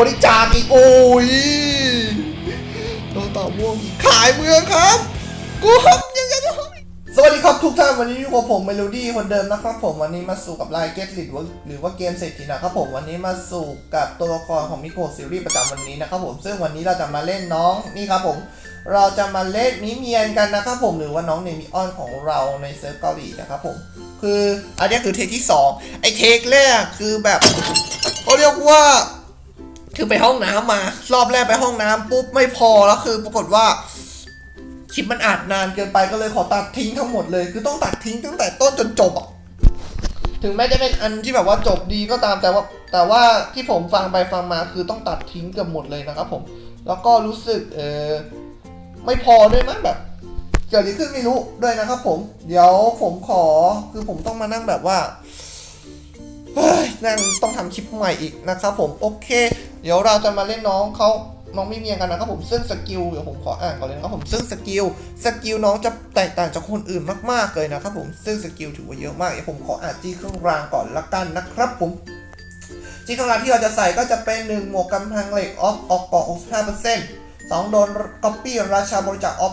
บริจาคอีกโอ้ยโดนต่อม่วงอีกขายเมืองครับกูยังจะโดนสวัสดีครับทุกท่านวันนี้อยู่กับผมเมโลดี้คนเดิมนะครับผมวันนี้มาสู่กับไลน์เกตลิดหรือว่าเกมเศรษฐีนะครับผมวันนี้มาสู่กับตัวละครของมิโกซีรีส์ประจำวันนี้นะครับผมซึ่งวันนี้เราจะมาเล่นน้องนี่ครับผมเราจะมาเล่นมิเมียนกันนะครับผมหรือว่าน้องเนมิออนของเราในเซิร์ฟเกาหลีนะครับผมคืออันนี้คือเทคที่สองไอเทคแรกคือแบบเขาเรียกว่า คือไปห้องน้ำมารอบแรกไปห้องน้ำปุ๊บไม่พอแล้วคือ ปรากฏว่าคลิปมันอาจนานเกินไปก็เลยขอตัดทิ้งทั้งหมดเลย คือต้องตัดทิ้งตั้งแต่ต้นจนจบอะถึงแม้จะเป็นอันที่แบบว่าจบดีก็ตามแต่ว่า แต่ว่าที่ผมฟังไปฟังมาคือต้องตัดทิ้งเกือบหมดเลยนะครับผม แล้วก็รู้สึกเออไม่พอด้วยมั้งแบบเกิดอะไรขึ้นไม่รู้ด้วยนะครับผมเดี๋ยวผมขอคือผมต้องมานั่งแบบว่านั่งต้องทำคลิปใหม่อีกนะครับผมโอเค เดี๋ยวเราจะมาเล่นน้องเขาน้องไม่เมียกันนะครับผมซึ่งสกิลเดี๋ยวผมขออ่านก่อนเลยนะครับผมซึ่งสกิลสกิลน้องจะแตกต่างจากคนอื่นมากๆเลยนะครับผมซึ่งสกิลถือว่าเยอะมากเดี๋ยวผมขออ่านจี้เครื่องรางก่อนละกันนะครับผมจี้เครื่องรางที่เราจะใส่ก็จะเป็นหนึ่งหมวกกำแพงเหล็กออฟออกเกาะ65%สองโดนก๊อปปี้ราชาบริจาคออฟ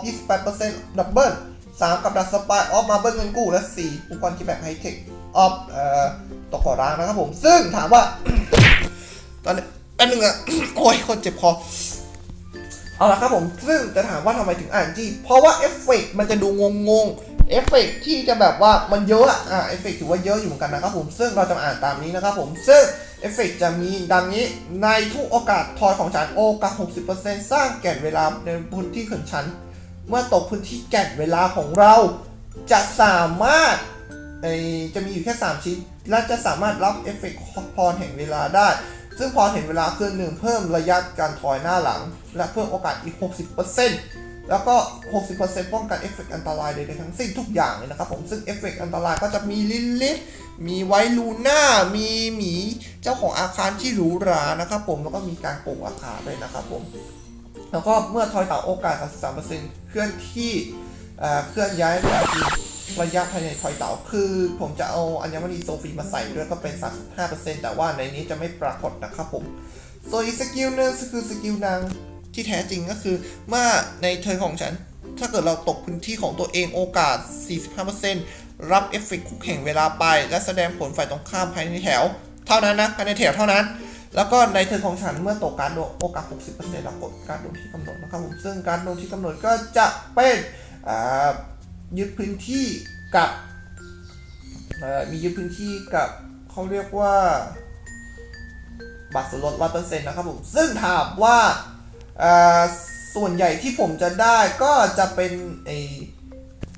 28%ดับเบิลสามกับดักสปายออฟมาเบิลเงินกู้และสี่อุปกรณ์ที่แบบไฮเทคออฟเอ่อตกก่อร้างนะครับผมซึ่งถามว่าตอนนี้ อันหนึ่งอะ โอ้ยคนเจ็บคอ เอาละครับผม ซึ่งจะถามว่าทำไมถึงอ่านจีเพราะว่าเอฟเฟกต์มันจะดูงงงเอฟเฟกต์ที่จะแบบว่ามันเยอะอะอ่าเอฟเฟกต์ถือว่าเยอะอยู่เหมือนกันนะครับผม ซึ่งเราจะอ่านตามนี้นะครับผม ซึ่งเอฟเฟกต์จะมีดังนี้ ในทุกโอกาสทอยของฉันโอกาส 60%สร้างแก่นเวลาในพื้นที่ของฉัน เมื่อตกพื้นที่แก่นเวลาของเรา จะสามารถจะมีอยู่แค่ 3 ชิ้น และจะสามารถรับเอฟเฟกต์พรแห่งเวลาได้ ซึ่งพรแห่งเวลาเคือหนึ่งเพิ่มระยะการถอยหน้าหลัง และเพิ่มโอกาสอีก 60%แล้วก็ 60%ป้องกันเอฟเฟกต์อันตรายใดๆทั้งสิ้นทุกอย่างเลยนะครับผมซึ่งเอฟเฟกต์อันตรายก็จะมีลิลิทมีไวลูน่า มีหมีเจ้าของอาคารที่หรูหรานะครับผมแล้วก็มีการปลูกอาคารด้วยนะครับผมแล้วก็เมื่อทอยเต่าโอกาส 33%เคลื่อนที่เคลื่อนย้ายระยะ ระยะภายในทอยเต่าคือ ผมจะเอาอัญมณีโซฟีมาใส่ด้วยก็เป็น 35%แต่ว่าในนี้จะไม่ปรากฏนะครับผมส่วนอีกสกิลหนึงคือสกิลนางที่แท้จริงก็คือเมื่อในเทิร์ของฉัน ถ้าเกิดเราตกพื้นที่ของตัวเองโอกาส 45%รับเอฟเฟกต์คุกแห่งเวลาไป และแสดงผลฝ่ายตรงข้ามภายในแถว เท่านั้นนะภายในแถวเท่านั้น แล้วก็ในเทิร์ของฉันเมื่อตกการโดนโอกาส 60%แล้วกดการโดนที่กำหนดนะครับผมซึ่งการโดนที่กำหนดก็จะเป็นอ่า ยึดพื้นที่กับมียึดพื้นที่กับเขาเรียกว่า บัตรส่วนลดร้อยเปอร์เซ็นต์นะครับผม ซึ่งถามว่าส่วนใหญ่ที่ผมจะได้ก็จะเป็นไอ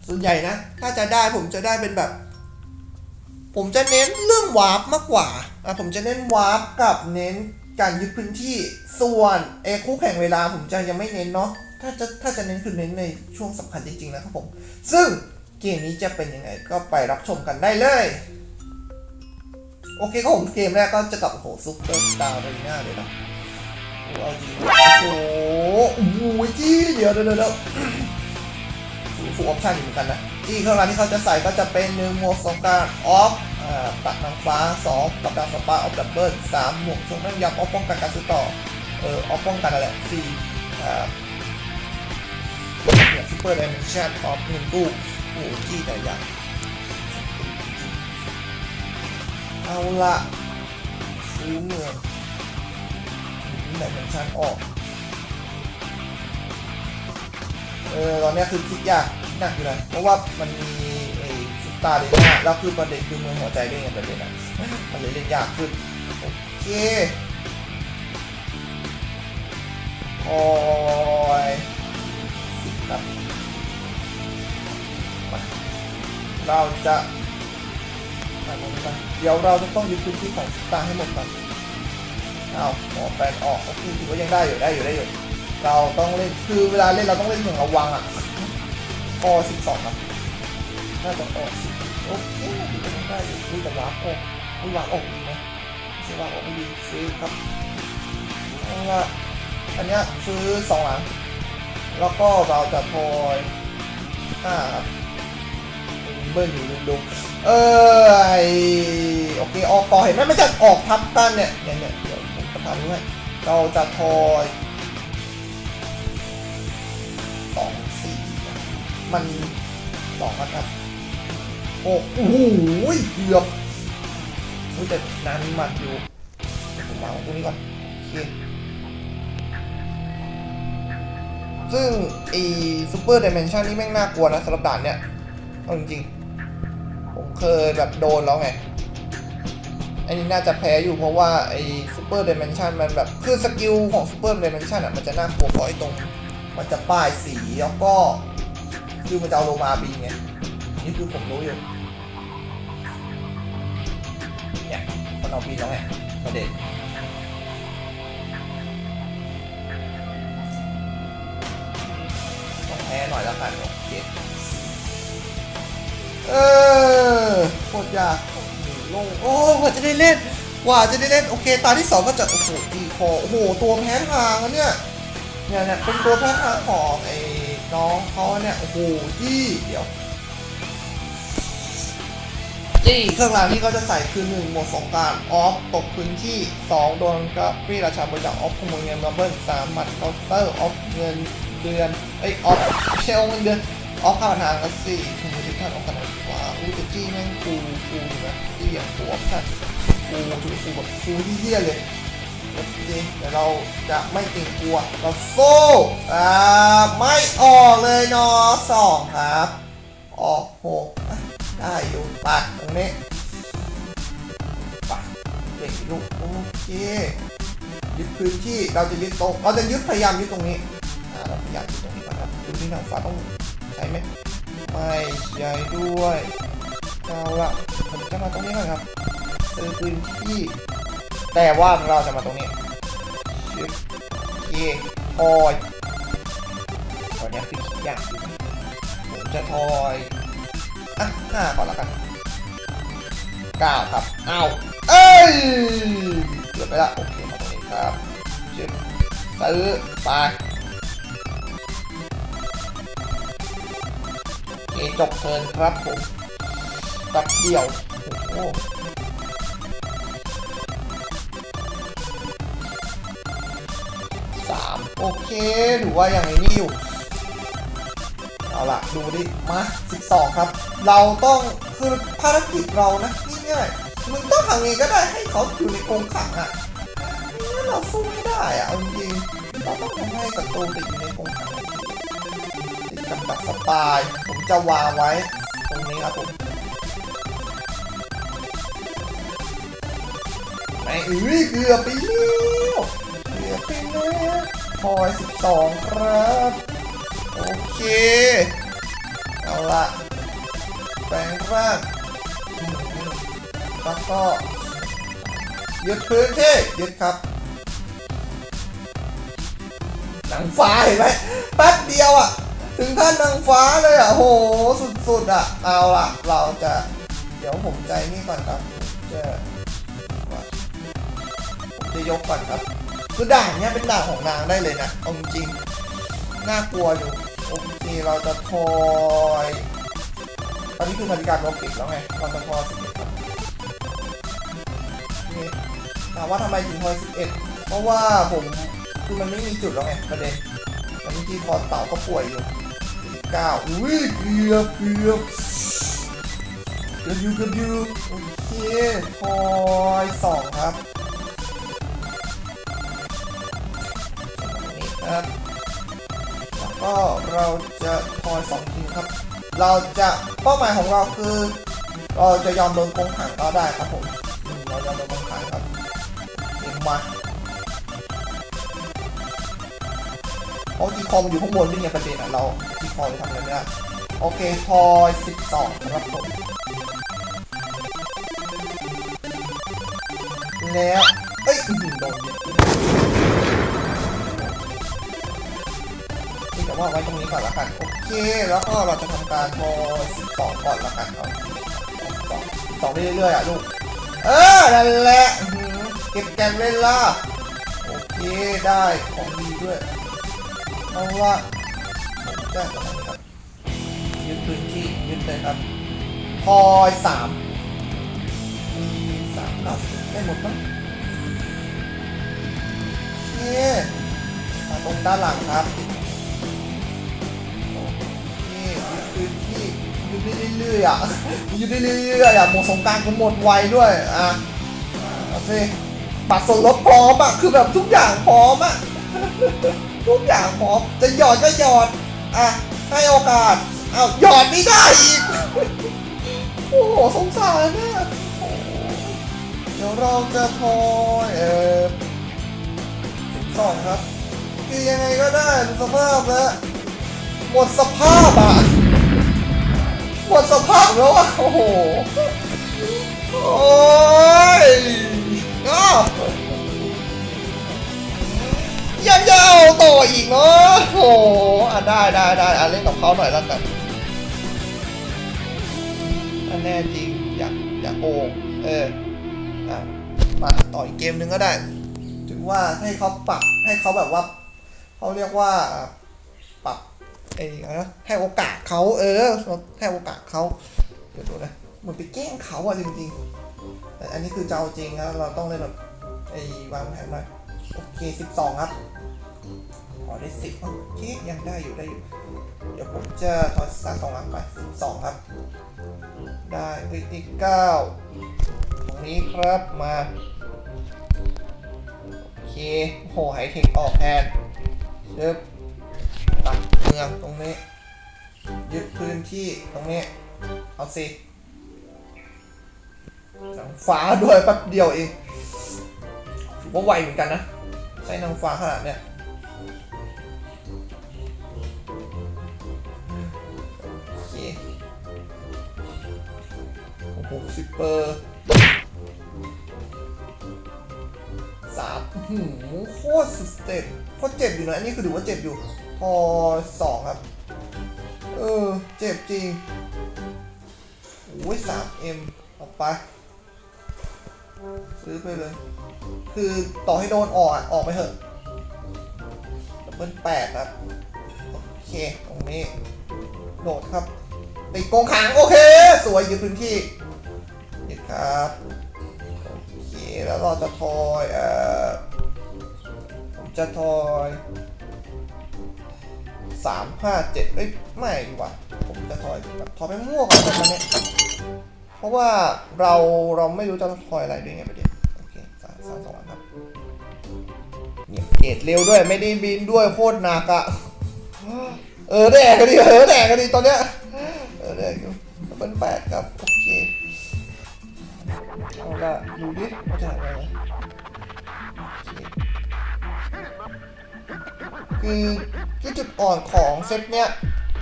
ส่วนใหญ่นะ ถ้าจะได้ผมจะได้เป็นแบบ ผมจะเน้นเรื่องวาร์ปมากกว่าอะผมจะเน้นวาร์ปกับเน้นการยึดพื้นที่ส่วนเอคู่แข่งเวลาผมจะยังไม่เน้นเนาะ ถ้าจะถ้าจะเน้นคือเน้นในช่วงสำคัญจริงๆนะครับผม ซึ่งเกมนี้จะเป็นยังไงก็ไปรับชมกันได้เลย โอเคก็ผมเกมแรกก็จะกับโหซุปเปอร์สตาร์เรน่าเลยนะโอ้เอาจริงโอ้โหโอ้โหจี้เดี๋ยวเดี๋ยวเดี๋ยวฟูฟูออปชั่นอยู่เหมือนกันนะจี้เครื่องรางที่เขาจะใส่ก็จะเป็นหนึ่งหมวกสองการออฟอ่าตัดนางฟ้าสองกับดักสปาออฟดับเบิลสามหมวกชงนั่งยำออฟป้องกันการซื้อต่อเออออฟป้องกันอะไรสี่ อ่าหมวกซูเปอร์ไดเมนชั่นออฟเงินกู้โอ้โหจี้แต่อย่างเอาละซื้อเมืองไหนเป็นชั้นออก เออตอนเนี้ยคือคิดยากคิดหนักอยู่นะเพราะว่ามันมีไอ้ซุปตาเดน่าแล้วคือประเด็นคือเมืองหัวใจด้วยไงประเด็นอะมันเลยเล่นยากขึ้นโอเคโอ้ย ครับเราจะไปหมดเลยเดี๋ยวเราจะต้องยึดพื้นที่ของสตาร์ให้หมดก่อนอ้าหมอแปลนออกโอเคถือว่ายังได้อยู่ได้อยู่ได้อยู่ เราต้องเล่นคือเวลาเล่นเราต้องเล่นอย่างระวังอะอสิบสองครับน่าจะออกสิโอเคถือว่ายังได้อยู่ดูแต่วาร์ปออกไม่วาร์ปออกดีนะไม่ใช่วาร์ปออกไม่ดีซื้อครับเอาละอันเนี้ยซื้อสองหลัง แล้วก็เราจะทอยห้าครับเบิ้ลอยู่ดูเออไอโอเคออกก่อเห็นไหมไม่จะออกทับกันเนี่ยเนี่ยเนี่ยเดี๋ยวผมจะทาด้วยเราจะทอยสองสี่มันสองนครับโอ้โหเกือบอุ้ยแต่นานมีหมัดอยู่ผมวางตรงนี้ก่อนโอเค ซึ่งไอ้ซูเปอร์ดิเมนชันนี่แม่งน่ากลัวนะสำหรับด่านเนี่ยเอาจริงๆ ผมเคยแบบโดนแล้วไงอันนี้น่าจะแพ้อยู่เพราะว่าไอ้ซูเปอร์ดิเมนชันมันแบบคือสกิลของซูเปอร์ดิเมนชันอะมันจะน่ากลัวเพราะไอ้ตรง มันจะป้ายสีแล้วก็คือมันจะเอาโลมาบินไงนี่คือผมรู้อยู่เนี่ยมันเอาบินแล้วไงประเด็น หน่อยแล้วกันโอเคเออโคตรยากโอ้โหลงโอ้กว่าจะได้เล่นกว่าจะได้เล่นโอเค ตาที่สองก็จะโอ้โหตีคอโอ้โหตัวแพ้ทางอันเนี่ยเนี่ยเนี่ยเป็นตัวแพ้ทางของไอ้น้องเขาเนี่ยโอ้โหจี้เดี๋ยวจี้เครื่องรางที่เขาจะใส่คือหนึ่งหมดสองการออฟตกพื้นที่สองโดนกราฟีราชาบริจาคออฟขโมยเงินมาเบิ้ลสามหมัดเคาน์เตอร์ออฟเงิน เดือนเอ้ยออฟเชลเงินเดือนออฟค่าทางกันสี่ขโมยทุกท่านออกขนาดว่าอู้จะจี้แม่งฟูฟูนะจี้อย่างฟูออฟชั่นฟูถูกฟูแบบฟูที่เหี้ยเลยโอเคเดี๋ยวเราจะไม่เกรงกลัวเราโซ่อ่าไม่ออกเลยเนอสองครับออกหกได้อยู่ไปตรงนี้ไปเด็กลูกโอเคยึดพื้นที่เราจะยึดตรงเราจะยึดพยายามยึดตรงนี้ อ่าเราพยายามยึดตรงนี้ก่อนครับพื้นที่ทางฟ้าต้องใช้ไหมไม่ใช้ด้วยเอาละผมจะมาตรงนี้ก่อนครับซื้อพื้นที่ แต่ว่าเราจะมาตรงนี้ยึดโอเคพอยตอนนี้คือคิดยากอยู่นะผมจะทอยอะห้าก่อนละกันเก้าครับเอาเอ้ยเกือบไปละโอเคมาตรงนี้ครับชิบซื้อไป จบเทินครับผมแป๊บเดียวโอ้โหสามโอเคถือว่าอย่างนี้อยู่ เอาล่ะ ดูดิ มา12ครับ เราต้องคือภารกิจเรานะง่ายๆมึงต้องทำไงก็ได้ให้เขาอยู่ในกรงขังอะไม่งั้นเราสู้ไม่ได้อะจริงเราต้องทำให้ศัตรูติดอยู่ในกรงขัง กับดักสปายผมจะวางไว้ตรงนี้ครับผมไม่เอ้ยเกือบไปแล้วเกือบไปแล้วพอย12ครับ โอเค เอาละแปลงร่างแล้วก็ยึดพื้นที่ยึดครับหนางฟ้าเห็นไหมแป๊บเดียวอะ ถึงขั้นนางฟ้าเลยอะโหสุดๆอะ เอาละเราจะ เดี๋ยวผมใจนี่ก่อนครับจะผมจะยกก่อนครับ คือด่านเนี้ยเป็นด่านของนางได้เลยนะเอาจริงๆน่ากลัวอยู่โอเคเราจะทอยตอนนี้คือนาฬิกาโรบิกแล้วไงเราจะทอย11ครับนี่ถามว่าทำไมถึงทอย11เอ็ดเพราะว่าผมคือมันไม่มีจุดแล้วไงประเด็นตอนนี้ที่คอเต่าก็ป่วยอยู่ 9อุ้ยเกือบเกือบเกือบอยู่เกือบอยู่โอเคทอย2ครับนี่ครับแล้วก็เราจะทอยสองทีครับ เราจะเป้าหมายของเราคือเราจะยอมโดนกงขังก็ได้ครับผมเรายอมโดนกงขังครับเดี๋ยวมาเพราะทีคอมอยู่ข้างบนนี่ไงประเด็นอะเรา ทีคอจะทำอะไรไม่ได้โอเคทอยสิบสองครับผมแล้วเอ้ยโดนยึดที่แต่ว่าไว้ตรงนี้ก่อนละกัน โอเค แล้วก็เราจะทำการโทร12ก่อนละกันเอา12 12ได้เรื่อยๆอะลูก เออ นั่นแหละเก็บแกนเวลาโอเค ได้ ของดีด้วยเพราะ ว่าผมจะทำอะไรครับยึดพื้นที่ยึดเลยครับพอยสามมีสามเก้าสิบได้หมดมั้งด้านหลังครับนี่คือที่ยืนได้เรื่อยๆอะยืนได้เรื่อยๆอะหมดสงการก็หมดไวด้วยอะเอาสิบัตรส่วนลดพร้อมอะคือแบบทุกอย่างพร้อมอะทุกอย่างพร้อมจะหยอดก็หยอด อะ ให้โอกาสเอาหยอดไม่ได้อีก โอ้โหสงสารนะเดี๋ยวเราจะทอเออสองครับ คือยังไงก็ได้สภาพแล้วหมดสภาพอะหมดสภาพแล้วอะโอ้โห โอ้ยอ้ายังจะเอาต่ออีกเนาะ ได้ได้ได้อะเล่นกับเขาหน่อยแล้วกันอันแน่จริงอยากอยากโกงเอออะมาต่ออีกเกมหนึ่งก็ได้ ถือว่าให้เขาปรับให้เขาแบบว่าเขาเรียกว่าปรับไอ้นะให้โอกาสเขาเออให้โอกาสเขาเดี๋ยวดูนะเหมือนไปแกล้งเขาอะจริงๆแต่อันนี้คือเจะเอาจริงนะเราต้องเล่นแบบไอ้วางแผนหน่อยโอเคสิบสองครับ ขอได้สิบโอเคยังได้อยู่ได้อยู่ เดี๋ยวผมจะถอดสายสองหลังไปสองครับ ได้อีกอีกเก้าตรงนี้ครับมา โอเคโหไฮเทคออกแทนเชิบตัดเมืองตรงนี้ ยึดพื้นที่ตรงนี้ เอาสิหนังฟ้าด้วยแป๊บเดียวเองว่าไวเหมือนกันนะ ใช้หนังฟ้าขนาดเนี้ย สิบเปอร์สามหืมโคตรสุดเจ็บโคตรเจ็บอยู่นะอันนี้คือถือว่าเจ็บอยู่ พอสองครับ เออ เจ็บจริงโอ้ยสามเอ็มออกไป ซื้อไปเลย คือต่อให้โดนออกออกไปเถอะดับเบิลแปดครับ โอเค ตรงนี้ โดดครับติดกรงขัง โอเค สวยยึดพื้นที่ ดครับโอเคแล้วเราจะทอยเอ่อผมจะทอยสามห้าเจ็ดเอ้ยไม่ดีกว่าผมจะทอยแบบทอยไปมั่วก่อนตอนนี้เพราะว่าเราเราไม่รู้จะทอยอะไรด้วยไงประเด็นโอเคสามสองครับเนี่ยเกตเร็วด้วยไม่ได้บินด้วยโคตรหนักอะเออแดกกันดิเออแดกกันดิตอนเนี้ยเออแดกอยู่เป็นแปดครับโอ เอาละดูดิว่าจะอะไรนะคือจุดอ่อนของเซตเนี้ย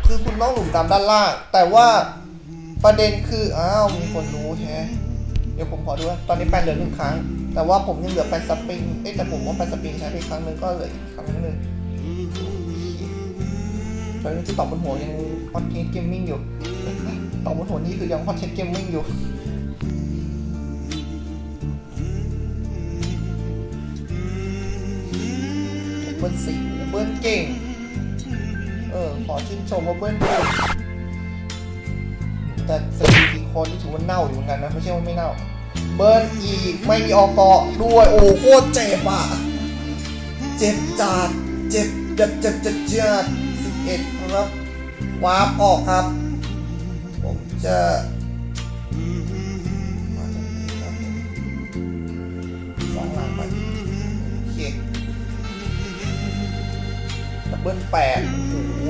คือคุณต้องหลุมตามด้านล่าง แต่ว่าประเด็นคือ อ้าว มีคนรู้แฮะเดี๋ยวผมขอดูนะตอนนี้แปนเหลือหนึ่งครั้ง แต่ว่าผมยังเหลือแปนสปริง เอ้แต่ผมว่าแปนสปริงใช้ไปครั้งหนึงก็เหลืออีกครั้งนึงตอนนี้ที่ตอบบนหัวยังฮอตเทสเกมมิ่งอยู่ตอบบนหัวนี่คือยังฮอตเทสเกมมิ่งอยู่ เบิ้ลสีเบิ้ลเก่ง เออ ขอชื่นชมว่าเบิ้ลเก่งแต่สถิติคอนี่ถือว่าเน่าอยู่เหมือนกันนะไม่ใช่ว่าไม่เน่า เบิ้ลอีกไม่มีออกเกาะด้วย โอ้โคตรเจ็บอะ เจ็บจัดเจ็บจัดจัดจัดจัดสิบเอ็ดครับวาร์ปออกครับ ผมจะ ดับเบิลแปดโอ้โห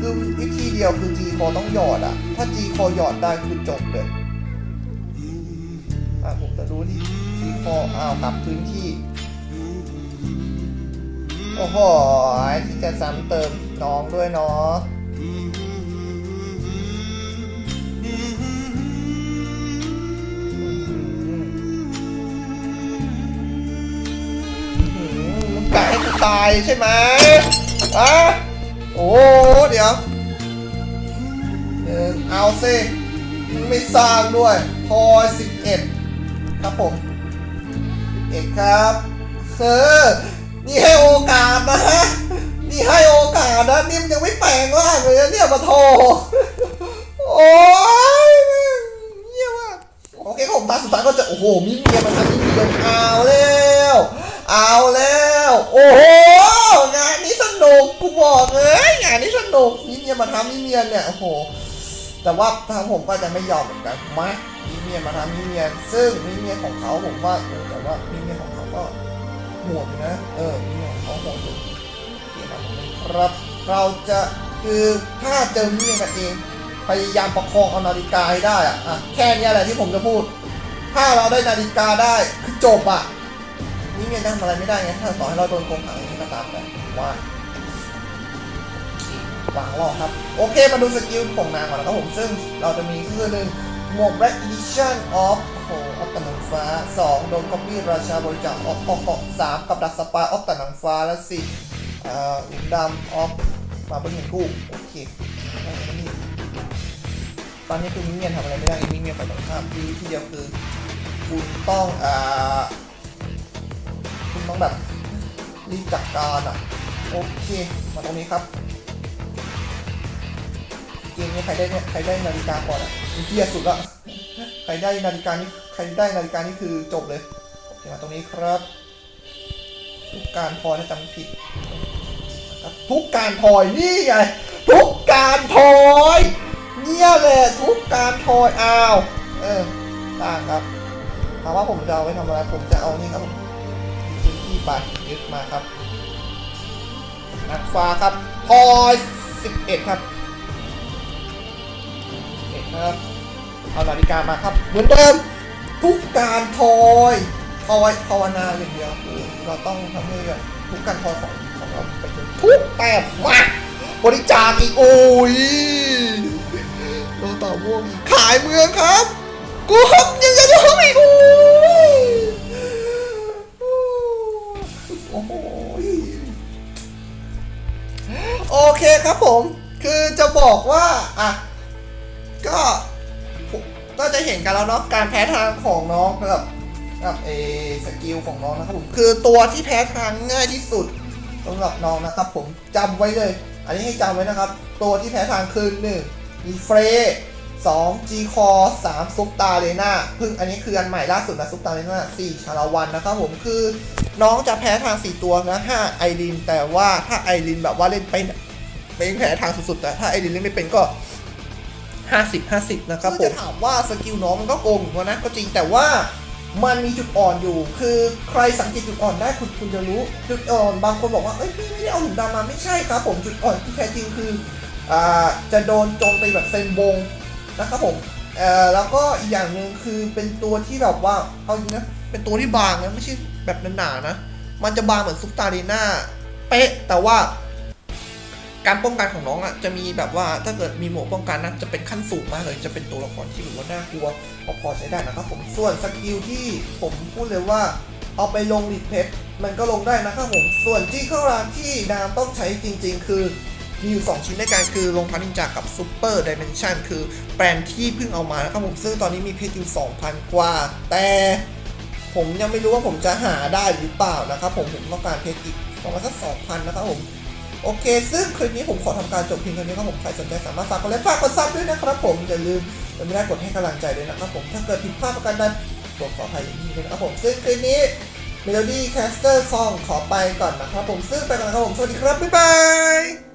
คือวิธีเดียวคือ G คอต้องหยอดอะถ้า G คอหยอดได้คือจบเลยอะผมจะรู้ที่ที่คออ้าวกลับพื้นที่ โอ้โหที่จะซ้ำเติมน้องด้วยเนาะ กะให้กูตายใช่ไหมอะโอ้เดี๋ยวเออเอาสิมึงไม่สร้างด้วย พอสิบเอ็ดครับผมสิบเอ็ดครับเซอร์นี่ให้โอกาสนะฮะนี่ให้โอกาสนะนี่มันยังไม่แปลงร่างเลยนะเนี่ยมาโทโอ้ยเยี่ยมมากโอเคผมตาสุดท้ายก็จะโอ้โหมิเมียมันทำมิเมียเอาแล้ว เอาแล้ว โอ้โหงานนี้สนุกกูบอกเลยงานนี้สนุกมิเมียมาทำมิเมียเนี่ยโอ้โหแต่ว่าทางผมก็จะไม่ยอมเหมือนกันมามิเมียมาทำมิเมียซึ่งมิเมียของเขาผมว่าโอ้แต่ว่ามิเมียของเขาก็โหดนะเออมิเมียของเขาโหดอยู่โอเครับเราจะคือถ้าเจอมิเมียกันเองพยายามประคองเอานาฬิกาให้ได้อะอะแค่นี้แหละที่ผมจะพูด ถ้าเราได้นาฬิกาได้คือจบอะ มิเมียนทำอะไรไม่ได้ไงถ้าต่อให้เราโดนโกงขังก็ตามแต่ว่าหวางรอครับ โอเคมาดูสกิลของนางก่อนนะครับผม ซึ่งเราจะมีคือหนึ่งหมวก Black Edition of โอ้โหออฟตะหนังฟ้า 2 โดนก๊อปปี้ราชาบริจาคออฟออกออกสามกับดักสปายออฟตะหนังฟ้าและสี่เอ่อหลุมดำออฟมาเป็นเงินกู้โอเคตอนนี้คือมิเมียนทำอะไรไม่ได้มิเมียนไปตรงข้ามที่ที่เดียวคือคุณต้องอ่า ต้องแบบรีบจัดการอะ โอเค มาตรงนี้ครับเกมนี้ใครได้เนี่ยใครได้นาฬิกาก่อนอะเกียสุดละใครได้นาฬิกานี่ใครได้นาฬิกานี่คือจบเลยโอเคมาตรงนี้ครับทุกการพลอยถ้าจำผิดทุกการพลอยนี่ไงทุกการพลอยเนี่ยแหละทุกการพลอยอ้าวเออต่างครับถามว่าผมจะเอาไว้ทำอะไรผมจะเอานี่ครับผม ที่บัตรยึดมาครับนักฟ้าครับพอย11ครับเอกครับเอานาฬิกามาครับเหมือนเดิมทุกการทอยทอยภาวนาอย่างเดียวคือเราต้องทำให้แบบทุกการทอยของของเราไปจนทุกแต้มมาบริจาคอีกโอ้ยโดนต่อม่วงอีกขายเมืองครับกูยังจะโดนอีกโอ้ย เคครับผม คือจะบอกว่าอะก็ก็จะเห็นกันแล้วเนาะการแพ้ทางของน้องกับกับเอสกิลของน้องนะครับผมคือตัวที่แพ้ทางง่ายที่สุดสำหรับน้องนะครับ ผมจำไว้เลย อันนี้ให้จำไว้นะครับ ตัวที่แพ้ทางคือหนึ่งมีเฟรสองจีคอสามซุปตาเลน่าเพิ่งอันนี้คืออันใหม่ล่าสุดนะซุปตาเลน่าสี่ชาลาวันนะครับผมคือน้องจะแพ้ทางสี่ตัวนะห้าไอรินแต่ว่าถ้าไอรินแบบว่าเล่นเป็น เป็นแพ้ทางสุดๆแต่ถ้าไอรินเล่นไม่เป็นก็ห้าสิบห้าสิบนะครับผมจะถามว่าสกิลน้องมันก็โกงนะ ก็จริงแต่ว่ามันมีจุดอ่อนอยู่ คือใครสังเกตจุดอ่อนได้คุณคุณจะรู้ จุดอ่อนบางคนบอกว่า เอ้ยพี่ไม่ได้เอาหุ่นดำมาไม่ใช่ครับผมจุดอ่อนที่แท้จริงคืออ่าจะโดนโจมตีแบบเซนบงนะครับผมเอ่อแล้วก็อีกอย่างหนึ่งคือเป็นตัวที่แบบว่าเอาจริงนะเป็นตัวที่บางนะไม่ใช่แบบหนาๆนะ มันจะบางเหมือนซุปตาลีน่าเป๊ะแต่ว่า การป้องกันของน้องอะจะมีแบบว่าถ้าเกิดมีหมวกป้องกันนะจะเป็นขั้นสูงมากเลยจะเป็นตัวละครที่แบบว่าน่ากลัวพอพอใช้ได้นะครับผมส่วนสกิลที่ผมพูดเลยว่าเอาไปลงลิดเพชรมันก็ลงได้นะครับผมส่วนที่ข้างล่างที่นามต้องใช้จริง ๆ คือมีอยู่ 2 ชิ้นในการคือลงพันนินจากับซูเปอร์ดิเมนชันคือแบรนที่เพิ่งเอามานะครับผมซึ่งตอนนี้มีเพชรอยู่ 2,000 กว่า แต่ผมยังไม่รู้ว่าผมจะหาได้หรือเปล่านะครับผมผมต้องการเพชรอีกประมาณสัก2,000 นะครับผม โอเค ซึ่งคลิปนี้ผมขอทำการจบเพียงเท่านี้ครับผม ใครสนใจสามารถฝากกดไลค์ฝากกดซับด้วยนะครับผม อย่าลืมเป็นไม่ได้กดให้กำลังใจด้วยนะครับผม ถ้าเกิดผิดพลาดประการใดผมขออภัยอย่างยิ่งเลยนะครับผม ซึ่งคลิปนี้เมโลดี้แคสเตอร์ซองขอไปก่อนนะครับผม ซึ่งไปก่อนนะครับผม สวัสดีครับ บ๊ายบาย